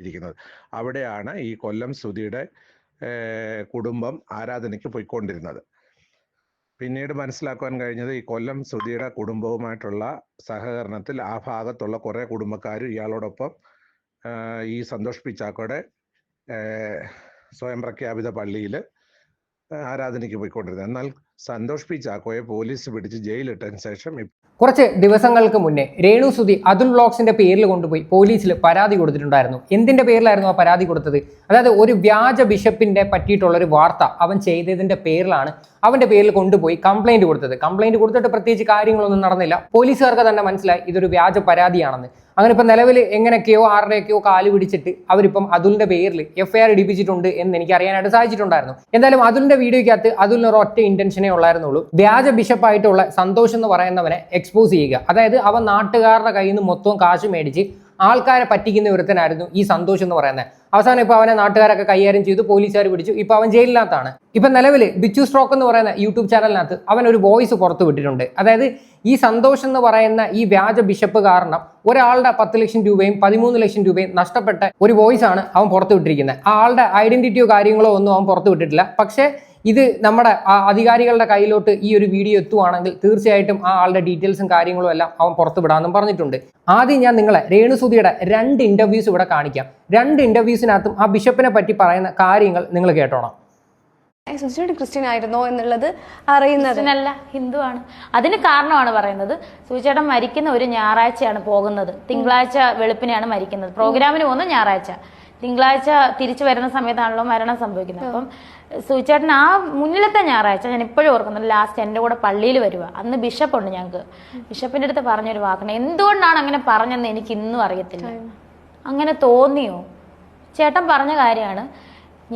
ഇരിക്കുന്നത്. അവിടെയാണ് ഈ കൊല്ലം സുധിയുടെ കുടുംബം ആരാധനയ്ക്ക് പോയിക്കൊണ്ടിരുന്നത്. പിന്നീട് മനസ്സിലാക്കുവാൻ കഴിഞ്ഞത് ഈ കൊല്ലം സുധിയുടെ കുടുംബവുമായിട്ടുള്ള സഹകരണത്തിൽ ആ ഭാഗത്തുള്ള കുറേ കുടുംബക്കാർ ഇയാളോടൊപ്പം ഈ സന്തോഷ് പിച്ചാക്കോടെ സ്വയം പ്രഖ്യാപിത പള്ളിയിൽ ആരാധനയ്ക്ക് പോയിക്കൊണ്ടിരുന്നത്. എന്നാൽ സന്തോഷ് പി ചാക്കോയെ പോലീസ് പിടിച്ച് ജയിലിട്ടതിന് ശേഷം കുറച്ച് ദിവസങ്ങൾക്ക് മുന്നേ രേണു സുധി അതുൽ ബ്ലോക്സിന്റെ പേരിൽ കൊണ്ടുപോയി പോലീസിൽ പരാതി കൊടുത്തിട്ടുണ്ടായിരുന്നു. എന്തിന്റെ പേരിലായിരുന്നു ആ പരാതി കൊടുത്തത്? അതായത് ഒരു വ്യാജ ബിഷപ്പിന്റെ പറ്റിയിട്ടുള്ള ഒരു വാർത്ത അവൻ ചെയ്തതിന്റെ പേരിലാണ് അവന്റെ പേരിൽ കൊണ്ടുപോയി കംപ്ലൈന്റ് കൊടുത്തത്. കംപ്ലൈന്റ് കൊടുത്തിട്ട് പ്രത്യേകിച്ച് കാര്യങ്ങളൊന്നും നടന്നില്ല. പോലീസുകാർക്ക് തന്നെ മനസ്സിലായി ഇതൊരു വ്യാജ പരാതിയാണെന്ന്. അങ്ങനെ ഇപ്പം നിലവിൽ എങ്ങനെയൊക്കെയോ ആരുടെയൊക്കെയോ കാൽ പിടിച്ചിട്ട് അവരിപ്പം അതുലിന്റെ പേരിൽ എഫ് ഐ ആർ ഇടിപ്പിച്ചിട്ടുണ്ട് എന്ന് എനിക്ക് അറിയാനായിട്ട് സാധിച്ചിട്ടുണ്ടായിരുന്നു. എന്തായാലും അതുലിന്റെ വീഡിയോയ്ക്കകത്ത് അതുലിന് ഒരു ഒറ്റ ഇന്റൻഷനേ ഉള്ളായിരുന്നുള്ളൂ. വ്യാജ ബിഷപ്പായിട്ടുള്ള സന്തോഷ് എന്ന് പറയുന്നവനെ എക്സ്പോസ് ചെയ്യുക. അതായത് അവൻ നാട്ടുകാരുടെ കയ്യിൽ നിന്ന് മൊത്തം കാശ് മേടിച്ച് ആൾക്കാരെ പറ്റിക്കുന്ന ഒരുത്തനായിരുന്നു ഈ സന്തോഷ് എന്ന് പറയുന്നത്. അവസാനം ഇപ്പൊ അവനെ നാട്ടുകാരൊക്കെ കൈകാര്യം ചെയ്തു പോലീസുകാർ പിടിച്ചു. ഇപ്പൊ അവൻ ജയിലിനകത്താണ്. ഇപ്പൊ നിലവിൽ ബിച്ചു സ്ട്രോക്ക് എന്ന് പറയുന്ന യൂട്യൂബ് ചാനലിനകത്ത് അവൻ ഒരു വോയിസ് പുറത്തു വിട്ടിട്ടുണ്ട്. അതായത് ഈ സന്തോഷ് എന്ന് പറയുന്ന ഈ വ്യാജ ബിഷപ്പ് കാരണം ഒരാളുടെ പത്ത് ലക്ഷം രൂപയും പതിമൂന്ന് ലക്ഷം രൂപയും നഷ്ടപ്പെട്ട ഒരു വോയിസ് ആണ് അവൻ പുറത്തു വിട്ടിരിക്കുന്നത്. ആ ആളുടെ ഐഡന്റിറ്റിയോ കാര്യങ്ങളോ ഒന്നും അവൻ പുറത്തു വിട്ടിട്ടില്ല. പക്ഷേ ഇത് നമ്മുടെ ആ അധികാരികളുടെ കയ്യിലോട്ട് ഈ ഒരു വീഡിയോ എത്തുവാണെങ്കിൽ തീർച്ചയായിട്ടും ആ ആളുടെ ഡീറ്റെയിൽസും കാര്യങ്ങളും എല്ലാം അവൻ പുറത്തു വിടാമെന്നും പറഞ്ഞിട്ടുണ്ട്. ആദ്യം ഞാൻ നിങ്ങളെ രേണുസുതിയുടെ രണ്ട് ഇന്റർവ്യൂസ് ഇവിടെ കാണിക്കാം. രണ്ട് ഇന്റർവ്യൂസിനകത്തും ആ ബിഷപ്പിനെ പറ്റി പറയുന്ന കാര്യങ്ങൾ നിങ്ങൾ കേട്ടോണം. സുജിയുടെ ക്രിസ്ത്യൻ ആയിരുന്നോ എന്നുള്ളത് അറിയുന്നത്? ക്രിസ്ത്യനല്ല ഹിന്ദുവാണ് അതിന് കാരണമാണ് പറയുന്നത് സൂചേട്ടൻ മരിക്കുന്ന ഒരു ഞായറാഴ്ചയാണ് പോകുന്നത്. തിങ്കളാഴ്ച വെളുപ്പിനെയാണ് മരിക്കുന്നത്. പ്രോഗ്രാമിന് പോകുന്ന ഞായറാഴ്ച. തിങ്കളാഴ്ച തിരിച്ചു വരുന്ന സമയത്താണല്ലോ മരണം സംഭവിക്കുന്നത്. അപ്പം സൂചേട്ടൻ ആ മുന്നിലത്തെ ഞായറാഴ്ച ഞാൻ ഇപ്പോഴും ഓർക്കുന്നത് ലാസ്റ്റ് എന്റെ കൂടെ പള്ളിയിൽ വരിക അന്ന് ബിഷപ്പുണ്ട് ഞങ്ങൾക്ക് ബിഷപ്പിന്റെ അടുത്ത് പറഞ്ഞൊരു വാക്കണം എന്തുകൊണ്ടാണ് അങ്ങനെ പറഞ്ഞതെന്ന് എനിക്ക് ഇന്നും അറിയത്തില്ല. അങ്ങനെ തോന്നിയോ? ചേട്ടൻ പറഞ്ഞ കാര്യമാണ്.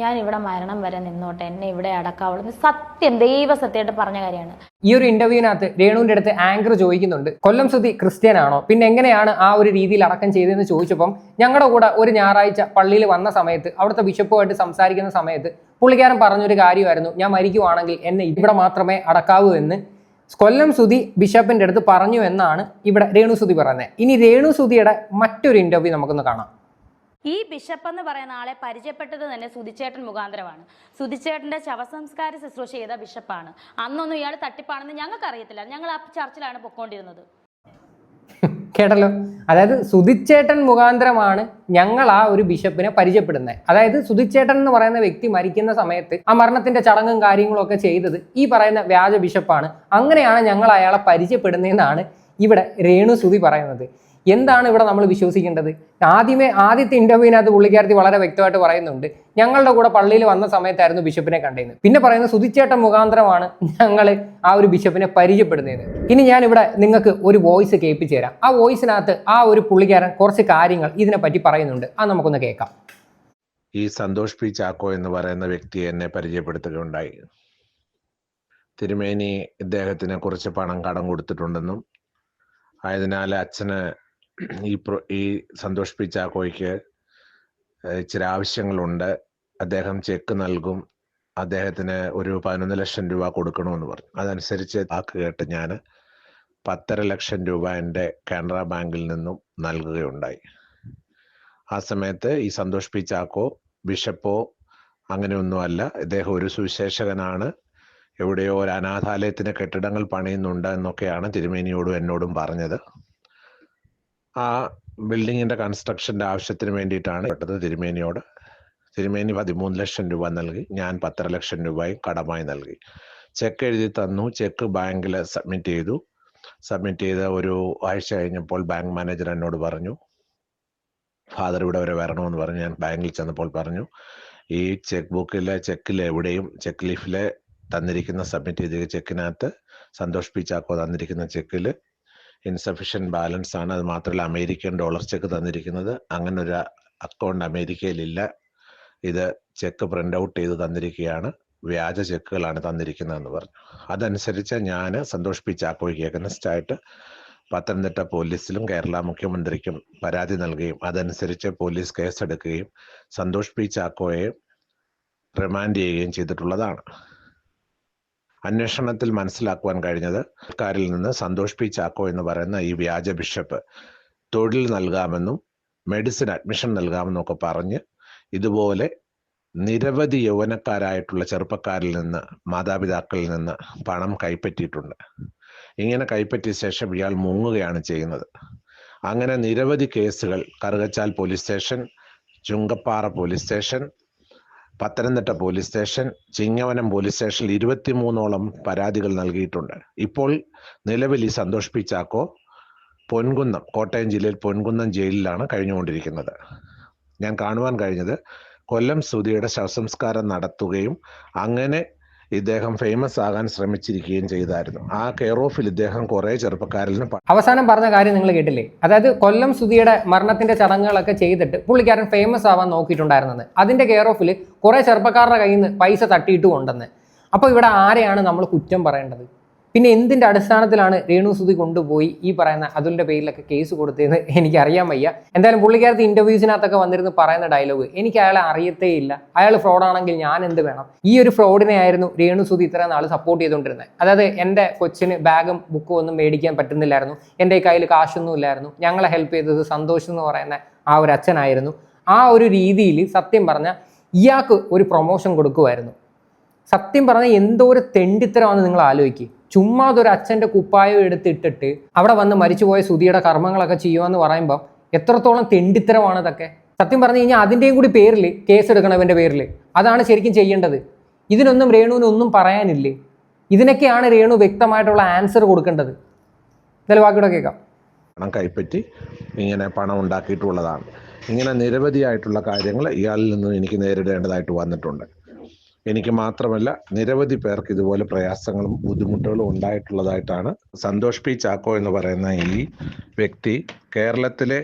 ഞാൻ ഇവിടെ മരണം വരെ നിന്നോട്ടെ എന്നെ ഇവിടെ അടക്കാവുള്ളൂ. സത്യം ദൈവ സത്യമായിട്ട് പറഞ്ഞ കാര്യമാണ്. ഈ ഒരു ഇന്റർവ്യൂവിനകത്ത് രേണുവിന്റെ അടുത്ത് ആങ്കർ ചോദിക്കുന്നുണ്ട് കൊല്ലം സുതി ക്രിസ്ത്യൻ ആണോ പിന്നെ എങ്ങനെയാണ് ആ ഒരു രീതിയിൽ അടക്കം ചെയ്തതെന്ന് ചോദിച്ചപ്പം ഞങ്ങളുടെ കൂടെ ഒരു ഞായറാഴ്ച പള്ളിയിൽ വന്ന സമയത്ത് അവിടുത്തെ ബിഷപ്പുമായിട്ട് സംസാരിക്കുന്ന സമയത്ത് പുള്ളിക്കാരൻ പറഞ്ഞൊരു കാര്യമായിരുന്നു ഞാൻ മരിക്കുവാണെങ്കിൽ എന്നെ ഇവിടെ മാത്രമേ അടക്കാവൂ എന്ന്. കൊല്ലം സുതി ബിഷപ്പിന്റെ അടുത്ത് പറഞ്ഞു എന്നാണ് ഇവിടെ രേണു സുതി പറയുന്നത്. ഇനി രേണു സുതിയുടെ മറ്റൊരു ഇന്റർവ്യൂ നമുക്കൊന്ന് കാണാം. ഈ ബിഷപ്പ് എന്ന് പറയുന്ന ആളെ പരിചയപ്പെട്ടത് തന്നെ സുധിച്ചേട്ടൻ മുഖാന്തരമാണ്. സുധിച്ചേട്ടന്റെ ശവസംസ്കാര ശുശ്രൂഷ ചെയ്ത ബിഷപ്പാണ് അന്നൊന്നും ഇയാൾ തട്ടിപ്പാണെന്ന് ഞങ്ങൾക്ക് അറിയത്തില്ല ഞങ്ങൾ ആ ചർച്ചിലാണ് പൊക്കോണ്ടിരുന്നത്. കേട്ടല്ലോ? അതായത് സുധിച്ചേട്ടൻ മുഖാന്തരമാണ് ഞങ്ങൾ ആ ഒരു ബിഷപ്പിനെ പരിചയപ്പെടുന്നത്. അതായത് സുധിച്ചേട്ടൻ എന്ന് പറയുന്ന വ്യക്തി മരിക്കുന്ന സമയത്ത് ആ മരണത്തിന്റെ ചടങ്ങും കാര്യങ്ങളും ഒക്കെ ചെയ്തത് ഈ പറയുന്ന വ്യാജ ബിഷപ്പാണ് അങ്ങനെയാണ് ഞങ്ങൾ അയാളെ പരിചയപ്പെടുന്നതെന്നാണ് ഇവിടെ രേണു സുധി പറയുന്നത്. എന്താണ് ഇവിടെ നമ്മൾ വിശ്വസിക്കേണ്ടത്? ആദ്യമേ ആദ്യത്തെ ഇന്റർവ്യൂവിനകത്ത് പുള്ളിക്കാരത്തി വളരെ വ്യക്തമായിട്ട് പറയുന്നുണ്ട്. ഞങ്ങളുടെ കൂടെ പള്ളിയിൽ വന്ന സമയത്തായിരുന്നു ബിഷപ്പിനെ കണ്ടത് പിന്നെ പറയുന്നത് സുതിച്ചേട്ട മുഖാന്തരമാണ് ഞങ്ങൾ ആ ഒരു ബിഷപ്പിനെ പരിചയപ്പെടുന്നത് ഇനി ഞാൻ ഇവിടെ നിങ്ങൾക്ക് ഒരു വോയിസ് കേൾപ്പിച്ചു തരാം. ആ വോയിസിനകത്ത് ആ ഒരു പുള്ളിക്കാരൻ കുറച്ച് കാര്യങ്ങൾ ഇതിനെപ്പറ്റി പറയുന്നുണ്ട്. അത് നമുക്കൊന്ന് കേൾക്കാം. ഈ സന്തോഷ് പി ചാക്കോ എന്ന് പറയുന്ന വ്യക്തിയെ എന്നെ പരിചയപ്പെടുത്തുകയുണ്ടായി. തിരുമേനി ഇദ്ദേഹത്തിന് കുറച്ച് പണം കടം കൊടുത്തിട്ടുണ്ടെന്നും ആയതിനാൽ അച്ഛന് ഈ ഈ സന്തോഷ് പി ചില ആവശ്യങ്ങളുണ്ട്. അദ്ദേഹം ചെക്ക് നൽകും. അദ്ദേഹത്തിന് ഒരു പതിനൊന്ന് ലക്ഷം രൂപ കൊടുക്കണമെന്ന് പറഞ്ഞു. അതനുസരിച്ച് വാക്ക് കേട്ട് ഞാൻ പത്തര ലക്ഷം രൂപ എന്റെ കാനറ ബാങ്കിൽ നിന്നും നൽകുകയുണ്ടായി. ആ സമയത്ത് ഈ സന്തോഷ് പി ചാക്കോ ബിഷപ്പോ അങ്ങനെയൊന്നുമല്ല ഇദ്ദേഹം ഒരു സുവിശേഷകനാണ്. എവിടെയോ ഒരു അനാഥാലയത്തിന് കെട്ടിടങ്ങൾ പണിയുന്നുണ്ട് എന്നൊക്കെയാണ് തിരുമേനിയോടും എന്നോടും പറഞ്ഞത്. ആ ബിൽഡിങ്ങിന്റെ കൺസ്ട്രക്ഷന്റെ ആവശ്യത്തിന് വേണ്ടിയിട്ടാണ് പെട്ടത് തിരുമേനിയോട്. തിരുമേനി പതിമൂന്ന് ലക്ഷം രൂപ നൽകി ഞാൻ പത്തര ലക്ഷം രൂപയും കടമായി നൽകി. ചെക്ക് എഴുതി തന്നു ചെക്ക് ബാങ്കിൽ സബ്മിറ്റ് ചെയ്തു. സബ്മിറ്റ് ചെയ്ത ഒരു ആഴ്ച കഴിഞ്ഞപ്പോൾ ബാങ്ക് മാനേജർ എന്നോട് പറഞ്ഞു ഫാദർ ഇവിടെ വരെ വരണമെന്ന് പറഞ്ഞ് ഞാൻ ബാങ്കിൽ ചെന്നപ്പോൾ പറഞ്ഞു ഈ ചെക്ക് ബുക്കിലെ ചെക്കിൽ എവിടെയും ചെക്ക് ലീഫിലെ തന്നിരിക്കുന്ന സബ്മിറ്റ് ചെയ്ത ചെക്കിനകത്ത് സന്തോഷ് പി ചാക്കോ തന്നിരിക്കുന്ന ചെക്കിൽ ഇൻസഫിഷ്യന്റ് ബാലൻസ് ആണ്. അത് മാത്രമല്ല അമേരിക്കൻ ഡോളർ ചെക്ക് തന്നിരിക്കുന്നത്. അങ്ങനെ ഒരു അക്കൗണ്ട് അമേരിക്കയിലില്ല. ഇത് ചെക്ക് പ്രിന്റ് ഔട്ട് ചെയ്ത് തന്നിരിക്കുകയാണ്. വ്യാജ ചെക്കുകളാണ് തന്നിരിക്കുന്നതെന്ന് പറഞ്ഞു. അതനുസരിച്ച് ഞാൻ സന്തോഷ് പി ചാക്കോയ്ക്ക് പത്തനംതിട്ട പോലീസിലും കേരള മുഖ്യമന്ത്രിക്കും പരാതി നൽകുകയും അതനുസരിച്ച് പോലീസ് കേസെടുക്കുകയും സന്തോഷ് പി ചാക്കോയെ റിമാൻഡ് ചെയ്യുകയും ചെയ്തിട്ടുള്ളതാണ്. അന്വേഷണത്തിൽ മനസ്സിലാക്കുവാൻ കഴിഞ്ഞത് സർക്കാരിൽ നിന്ന് സന്തോഷ് പി ചാക്കോ എന്ന് പറയുന്ന ഈ വ്യാജ ബിഷപ്പ് തൊഴിൽ നൽകാമെന്നും മെഡിസിൻ അഡ്മിഷൻ നൽകാമെന്നൊക്കെ പറഞ്ഞ് ഇതുപോലെ നിരവധി യൗവനക്കാരായിട്ടുള്ള ചെറുപ്പക്കാരിൽ നിന്ന് മാതാപിതാക്കളിൽ നിന്ന് പണം കൈപ്പറ്റിയിട്ടുണ്ട്. ഇങ്ങനെ കൈപ്പറ്റിയ ശേഷം ഇയാൾ മുങ്ങുകയാണ് ചെയ്യുന്നത്. അങ്ങനെ നിരവധി കേസുകൾ Karukachal police station Chunkappara police station Pathanamthitta police station Chingavanam police സ്റ്റേഷനിൽ ഇരുപത്തിമൂന്നോളം പരാതികൾ നൽകിയിട്ടുണ്ട്. ഇപ്പോൾ നിലവിൽ ഈ സന്തോഷ് പൊൻകുന്നം കോട്ടയം ജില്ലയിൽ പൊൻകുന്നം ജയിലിലാണ് കഴിഞ്ഞുകൊണ്ടിരിക്കുന്നത്. ഞാൻ കാണുവാൻ കഴിഞ്ഞത് കൊല്ലം സുധിയുടെ ശവസംസ്കാരം നടത്തുകയും അങ്ങനെ ഇദ്ദേഹം ഫേമസ് ആകാൻ ശ്രമിച്ചിരിക്കുകയും ചെയ്തായിരുന്നു. ആ കെയർ ഓഫിൽ ഇദ്ദേഹം കുറെ ചെറുപ്പക്കാരിൽ നിന്ന് അവസാനം പറഞ്ഞ കാര്യം നിങ്ങൾ കേട്ടില്ലേ? അതായത് കൊല്ലം സുധിയുടെ മരണത്തിന്റെ ചടങ്ങുകളൊക്കെ ചെയ്തിട്ട് പുള്ളിക്കാരൻ ഫേമസ് ആവാൻ നോക്കിയിട്ടുണ്ടായിരുന്നത് അതിന്റെ കെയർ ഓഫിൽ കുറെ ചെറുപ്പക്കാരുടെ കയ്യിൽ നിന്ന് പൈസ തട്ടിയിട്ട് കൊണ്ടെന്ന്. അപ്പോൾ ഇവിടെ ആരെയാണ് നമ്മൾ കുറ്റം പറയേണ്ടത്? പിന്നെ എന്തിന്റെ അടിസ്ഥാനത്തിലാണ് രേണു സുധി കൊണ്ടുപോയി? ഈ പറയുന്ന അതുലിന്റെ പേരിലൊക്കെ കേസ് കൊടുത്തതെന്ന് എനിക്ക് അറിയാൻ വയ്യ. എന്തായാലും പുള്ളിക്കാരത്ത് ഇന്റർവ്യൂസിനകത്തൊക്കെ വന്നിരുന്ന് പറയുന്ന ഡയലോഗ് എനിക്ക് അയാളെ അറിയത്തേ ഇല്ല. അയാൾ ഫ്രോഡാണെങ്കിൽ ഞാൻ എന്ത് വേണം? ഈ ഒരു ഫ്രോഡിനെ ആയിരുന്നു രേണു സുധി ഇത്ര നാൾ സപ്പോർട്ട് ചെയ്തുകൊണ്ടിരുന്നത്. അതായത് എന്റെ കൊച്ചിന് ബാഗും ബുക്കും ഒന്നും മേടിക്കാൻ പറ്റുന്നില്ലായിരുന്നു. എന്റെ കയ്യിൽ കാശൊന്നും ഇല്ലായിരുന്നു. ഞങ്ങളെ ഹെൽപ്പ് ചെയ്തത് സന്തോഷം എന്ന് പറയുന്ന ആ ഒരു അച്ഛനായിരുന്നു. ആ ഒരു രീതിയിൽ സത്യം പറഞ്ഞാൽ ഇയാൾക്ക് ഒരു പ്രൊമോഷൻ കൊടുക്കുമായിരുന്നു സത്യം പറഞ്ഞാൽ എന്തോ ഒരു തെണ്ടിത്തരമാണെന്ന് നിങ്ങൾ ആലോചിക്കുക ചുമ്മാ അതൊരു അച്ഛന്റെ കുപ്പായം എടുത്തിട്ടിട്ട് അവിടെ വന്ന് മരിച്ചുപോയ സുധിയുടെ കർമ്മങ്ങളൊക്കെ ചെയ്യുമെന്ന് പറയുമ്പോൾ എത്രത്തോളം തെണ്ടിത്തരമാണ് ഇതൊക്കെ. സത്യം പറഞ്ഞു കഴിഞ്ഞാൽ അതിന്റെയും കൂടി പേരിൽ കേസ് എടുക്കണം പേരിൽ അതാണ് ശരിക്കും ചെയ്യേണ്ടത്. ഇതിനൊന്നും രേണുവിന് ഒന്നും പറയാനില്ലേ? ഇതിനൊക്കെയാണ് രേണു വ്യക്തമായിട്ടുള്ള ആൻസർ കൊടുക്കേണ്ടത്. എന്തായാലും ബാക്കിയുടെ കേൾക്കാം. പണം കൈപ്പറ്റി ഇങ്ങനെ പണം ഉണ്ടാക്കിയിട്ടുള്ളതാണ്. ഇങ്ങനെ നിരവധിയായിട്ടുള്ള കാര്യങ്ങൾ ഇയാളിൽ നിന്ന് എനിക്ക് നേരിടേണ്ടതായിട്ട് വന്നിട്ടുണ്ട്. എനിക്ക് മാത്രമല്ല നിരവധി പേർക്ക് ഇതുപോലെ പ്രയാസങ്ങളും ബുദ്ധിമുട്ടുകളും ഉണ്ടായിട്ടുള്ളതായിട്ടാണ് സന്തോഷ് പി ചാക്കോ എന്ന് പറയുന്ന ഈ വ്യക്തി കേരളത്തിലെ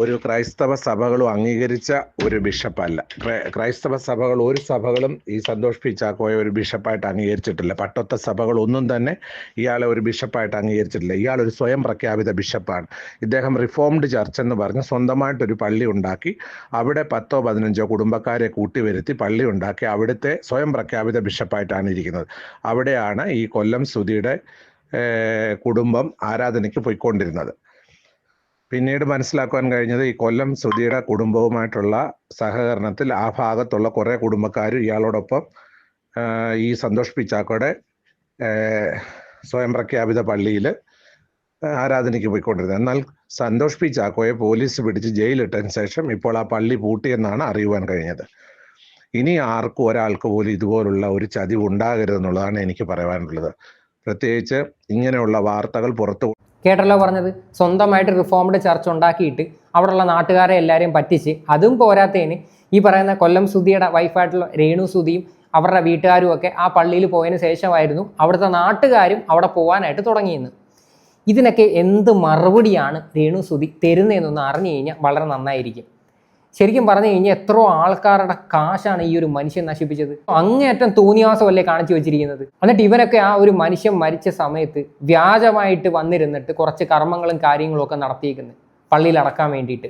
ഒരു ക്രൈസ്തവ സഭകളും അംഗീകരിച്ച ഒരു ബിഷപ്പല്ല. ക്രൈസ്തവ സഭകൾ ഒരു സഭകളും ഈ സന്തോഷ് പി ചാക്കോയെ ഒരു ബിഷപ്പായിട്ട് അംഗീകരിച്ചിട്ടില്ല. പട്ടൊത്ത സഭകൾ ഒന്നും തന്നെ ഇയാളെ ഒരു ബിഷപ്പായിട്ട് അംഗീകരിച്ചിട്ടില്ല. ഇയാൾ ഒരു സ്വയം പ്രഖ്യാപിത ബിഷപ്പാണ്. ഇദ്ദേഹം റിഫോംഡ് ചർച്ച് എന്ന് പറഞ്ഞ് സ്വന്തമായിട്ടൊരു പള്ളി ഉണ്ടാക്കി അവിടെ പത്തോ പതിനഞ്ചോ കുടുംബക്കാരെ കൂട്ടിവരുത്തി പള്ളി ഉണ്ടാക്കി അവിടുത്തെ സ്വയം പ്രഖ്യാപിത ബിഷപ്പായിട്ടാണ് ഇരിക്കുന്നത്. അവിടെയാണ് ഈ കൊല്ലം സുധിയുടെ കുടുംബം ആരാധനയ്ക്ക് പോയിക്കൊണ്ടിരുന്നത്. പിന്നീട് മനസ്സിലാക്കുവാൻ കഴിഞ്ഞത് ഈ കൊല്ലം സുധിയുടെ കുടുംബവുമായിട്ടുള്ള സഹകരണത്തിൽ ആ ഭാഗത്തുള്ള കുറേ കുടുംബക്കാർ ഇയാളോടൊപ്പം ഈ സന്തോഷ് പിച്ചാക്കോടെ സ്വയം പ്രഖ്യാപിത പള്ളിയിൽ ആരാധനയ്ക്ക് പോയിക്കൊണ്ടിരുന്നത്. എന്നാൽ സന്തോഷ് പി ചാക്കോയെ പോലീസ് പിടിച്ച് ജയിലിട്ടതിന് ശേഷം ഇപ്പോൾ ആ പള്ളി പൂട്ടിയെന്നാണ് അറിയുവാൻ കഴിഞ്ഞത്. ഇനി ആർക്കും ഒരാൾക്ക് പോലും ഇതുപോലുള്ള ഒരു ചതിവ് ഉണ്ടാകരുതെന്നുള്ളതാണ് എനിക്ക് പറയാനുള്ളത്. പ്രത്യേകിച്ച് ഇങ്ങനെയുള്ള വാർത്തകൾ പുറത്തു കേട്ടല്ലോ പറഞ്ഞത്. സ്വന്തമായിട്ട് റിഫോംഡ് ചർച്ച് ഉണ്ടാക്കിയിട്ട് അവിടെയുള്ള നാട്ടുകാരെ എല്ലാവരെയും പറ്റിച്ച് അതും പോരാത്തതിന് ഈ പറയുന്ന കൊല്ലം സുധിയുടെ വൈഫായിട്ടുള്ള രേണു സുധിയും അവരുടെ വീട്ടുകാരും ഒക്കെ ആ പള്ളിയിൽ പോയതിന് ശേഷമായിരുന്നു അവിടുത്തെ നാട്ടുകാരും അവിടെ പോകാനായിട്ട് തുടങ്ങിയെന്ന് ഇതിനൊക്കെ എന്ത് മറുപടിയാണ് രേണു സുധി തരുന്നതെന്നൊന്ന് അറിഞ്ഞു കഴിഞ്ഞാൽ വളരെ നന്നായിരിക്കും. ശരിക്കും പറഞ്ഞു കഴിഞ്ഞാൽ എത്രയോ ആൾക്കാരുടെ കാശാണ് ഈ ഒരു മനുഷ്യൻ നശിപ്പിച്ചത്. അങ്ങേയറ്റം തോന്നിയാസമല്ലേ കാണിച്ചു വെച്ചിരിക്കുന്നത്. എന്നിട്ട് ഇവരൊക്കെ ആ ഒരു മനുഷ്യൻ മരിച്ച സമയത്ത് വ്യാജമായിട്ട് വന്നിരുന്നിട്ട് കുറച്ച് കർമ്മങ്ങളും കാര്യങ്ങളും ഒക്കെ നടത്തിയിരിക്കുന്നത് പള്ളിയിൽ അടക്കാൻ വേണ്ടിയിട്ട്.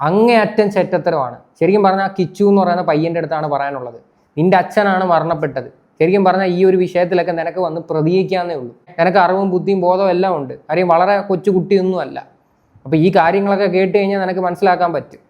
അങ്ങേയറ്റം ചെറ്റത്തരമാണ്. ശരിക്കും പറഞ്ഞാൽ കിച്ചു എന്ന് പറയുന്ന പയ്യന്റെ അടുത്താണ് പറയാനുള്ളത്. നിന്റെ അച്ഛനാണ് മരണപ്പെട്ടത്. ശരിക്കും പറഞ്ഞാൽ ഈ ഒരു വിഷയത്തിലൊക്കെ നിനക്ക് വന്ന് പ്രതികരിക്കാന്നേ ഉള്ളൂ. നിനക്ക് അറിവും ബുദ്ധിയും ബോധവും എല്ലാം ഉണ്ട്. കാര്യം വളരെ കൊച്ചു കുട്ടിയൊന്നും അല്ല അപ്പോൾ ഈ കാര്യങ്ങളൊക്കെ കേട്ട് കഴിഞ്ഞാൽ നിനക്ക് മനസ്സിലാക്കാൻ പറ്റും.